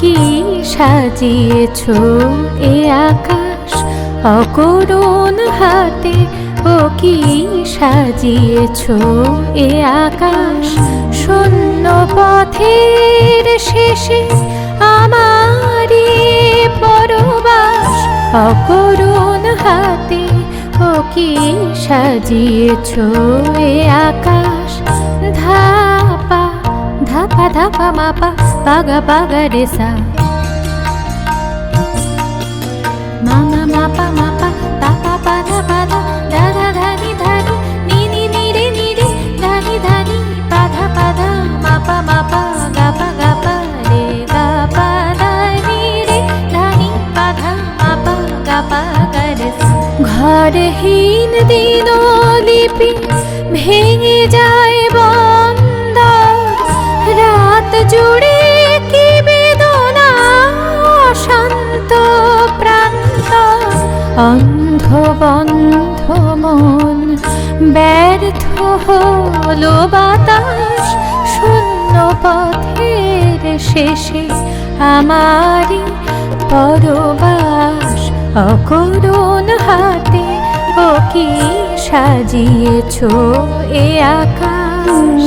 কি সাজিয়েছ এ আকাশ? অকরুণ হাতে ও কি সাজিয়েছ এ আকাশ? শূন্য পথের শেষে আমারি পরবাস। অকরুণ হাতে ও কি সাজিয়েছ এ আকাশ? ধাপা ধাপা ধাপা মাপা পাগা পাগা রে সা মামা মাপা মাপা পাপা পাধা পাধা দাদা ধানি ধানি নি নি নি রে নি রে ধানি ধানি পাধা পাধা মাপা মাপা গাপা গাপা রে গাপা ধানি রে ধানি পাধা মাপা গাপা গারে ঘরহীন দিন লিপি ভেঙে যায় বন্ধ রাত জুড়ে কি বেদনা? অশান্ত প্রান্ত অন্ধ বন্ধ মন, ব্যর্থ হলো বাতাস, শূন্য পথের শেষে আমারই পরবাস। অকরুণ হাতে ও কি সাজিয়েছ এ আকাশ।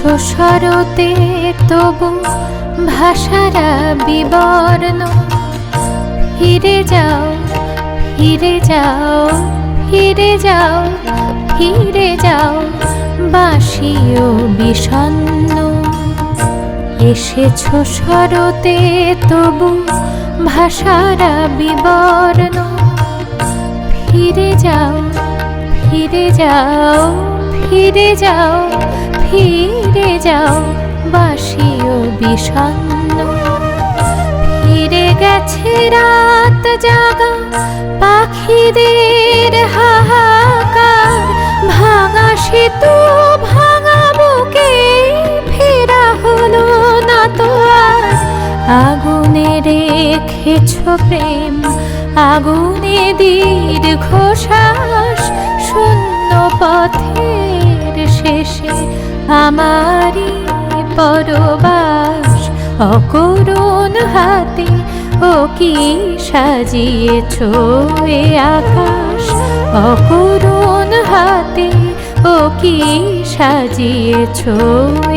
শরতে তবু ভাষারা বিবর্ণ। ফিরে যাও ফিরে যাও ফিরে যাও ফিরে যাও বাসিও বিষণ্ণ। এসেছ শরতে তবু ভাষারা বিবর্ণ। ফিরে যাও ফিরে যাও ফিরে যাও, ফিরে যাও, বাসিও বিষণ্ণ। ফিরে গেছে রাত জাগা, পাখিদের হাহাকার। ভাঙা সেতু, ভাঙা বুকে ফেরা হলো না তো আগুনে রেখেছ প্রেম, আগুনে দীর্ঘশ্বাস, শূন্য পথের শেষে। আমারই পরবাস, অকরুণ হাতে ও কি সাজিয়েছ এ আকাশ? অকরুণ হাতে ও কি সাজিয়েছ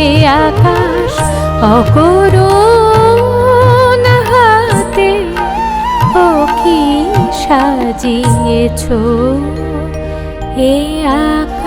এ আকাশ? অকরুণ হাতে ও কি সাজিয়েছ এ আকাশ?